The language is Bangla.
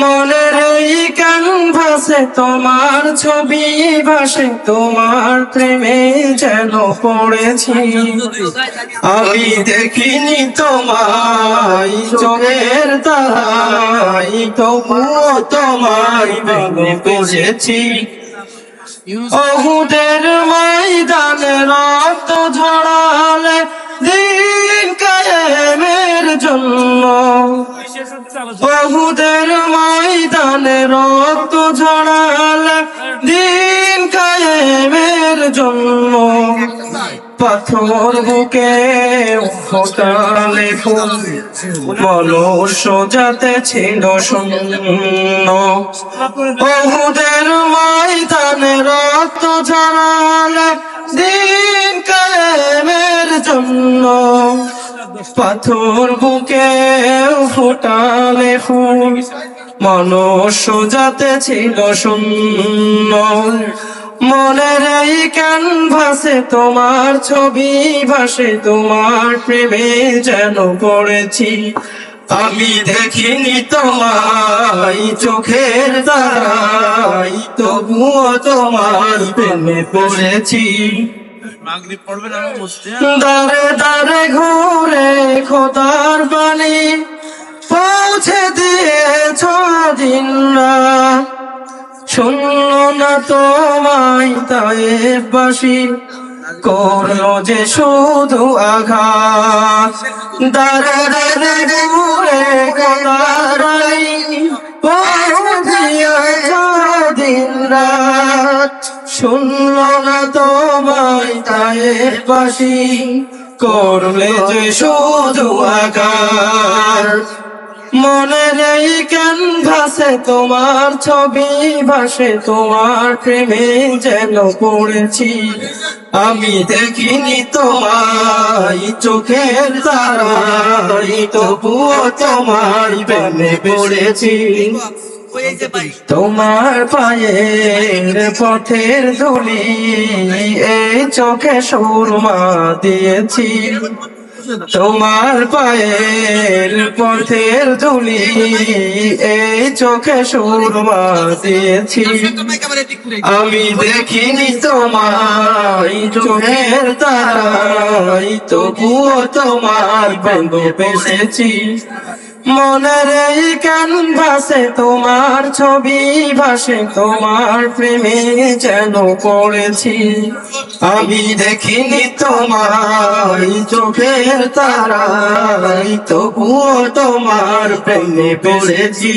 মনের এই ক্যানভাসে তোমার ছবি ভাসে, তোমার প্রেমে যেন পড়েছি। আমি দেখিনি তোমায়, চোখের তারাই তবুও তোমায় ভালোবেসেছি অহুদের ময়দানে রক্ত ঝরালে রক্ত ঝরালে, দিন কায়েমের জন্য। পাথর বুকে ফোটালে ফুল বলো সোজাতে ছিল শূন্য। বহুদের ময়দানে রক্ত ঝরালে, দিন কায়েমের জন্য। পাথর বুকে ফোটালে ফুল মনুষ্য যাতে ছিল শূন্য। মনের এই ক্যানভাসে তোমার ছবি ভাসে তোমার প্রেমে যেন পড়েছি। আমি দেখিনি তোমায় চোখের দ্বারাই তবুও তোমার প্রেমে পড়েছি। দারে দারে ঘুরে খোদার বাণী তোমায় তাই বাসি করল যে শুধু আঘাত। দারে দারে পৌঁছে দিয়েছ দিন রাত। শুনল না তোমায় তাই বাসি করলে যে শুধু আকার মনের এই ক্যানভাসে তোমার ছবি, ভাসে তোমার প্রেমে যেন পড়েছি। আমি দেখিনি তোমায়, চোখের তারাই তবুও তোমার প্রেমে পড়েছি। তোমার পায়ের পথের ধুলি, এই চোখে সুরমা দিয়েছি। তোমার পায়ের পথের ধুলি, এই চোখে সুরমা দিয়েছি। আমি দেখিনি তোমার চোখের তারাই তবুও তোমার বন্ধু পেশেছি মনের এই ক্যানভাসে তোমার ছবি ভাসে, তোমার প্রেমে যেন পড়েছি। আমি দেখিনি তোমার চোখের তারাই তবুও তোমার প্রেমে পড়েছি।